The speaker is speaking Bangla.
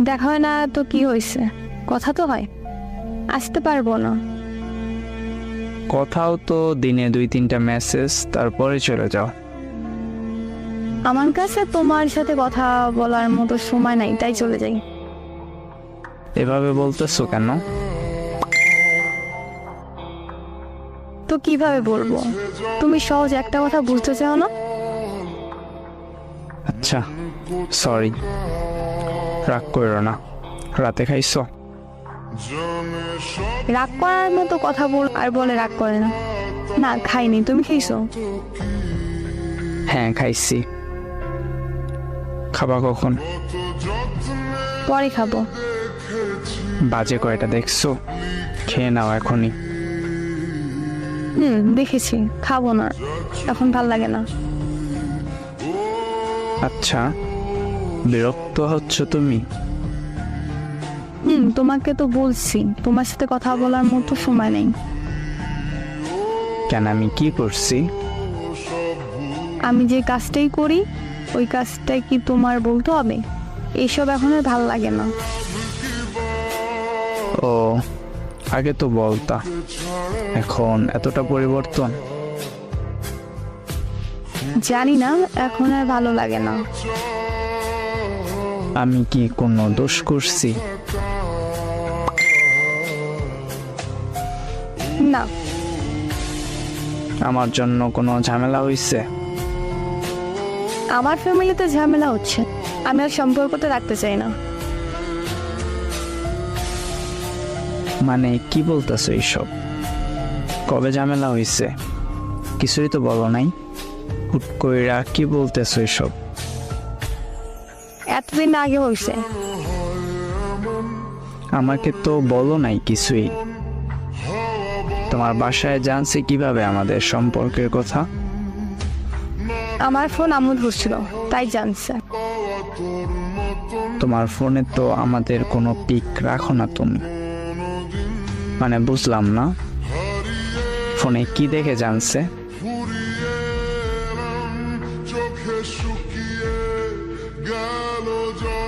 দেখা হয় না তো কি হয়েছে? কথা তো হয়। আসতে পারব না। কথাও তো দিনে দুই তিনটা মেসেজ তারপরে চলে যাও। আমার কাছে তোমার সাথে কথা বলার মতো সময় নাই তাই চলে যাই। এভাবে বলতেছো কেন? তো কীভাবে বলব? তুমি সহজ একটা কথা বুঝতে চাও না? আচ্ছা সরি রাগ করো না। রাতে খাইছো? রাগ করার মতো কথা বল আর বলে রাগ করে না। না খাইনি। তুমি খেয়েছো হ্যাঁ খাইছি। খাবা কখন? পরে খাব। বাজে কয়টা দেখছ? খেয়ে নাও এখনই। হুম দেখেছি। খাব না। এখন ভালো লাগে না। আচ্ছা। বিরক্ত হচ্ছ তুমি? হুম তোমাকে তো বলছি। তোমার সাথে কথা বলার মতো সময় নেই। কেন আমি কি করছি? আমি যে কাজটাই করি ওই কাজটাই কি তোমার বলতে হবে? এইসব এখন আর ভালো লাগে না। ও আগে তো বলতা। এখন এতটা পরিবর্তন? জানি না এখন আর ভালো লাগে না। আমি কি কোনো দোষ করছি? না। আমার জন্য কোনো ঝামেলা হইছে? আমার ফ্যামিলিতে ঝামেলা হচ্ছে। আমি আর সম্পর্কতে রাখতে চাই না। মানে কি বলতেছো এইসব? কবে ঝামেলা হইছে? কিছুই তো বলো নাই। হুট কইরা কি বলতেছো এইসব? এতদিন আগে হয়েছে আমাকে তো বলো নাই কিছুই। তোমার বাসায় জানছে কীভাবে আমাদের সম্পর্কের কথা? আমার ফোন আমুদ ধরছিল তাই জানছে। তোমার ফোনে তো আমাদের কোনো পিক রাখো না তুমি। মানে বুঝলাম না। ফোনে কি দেখে জানছে? শুকিয়ে গেল জল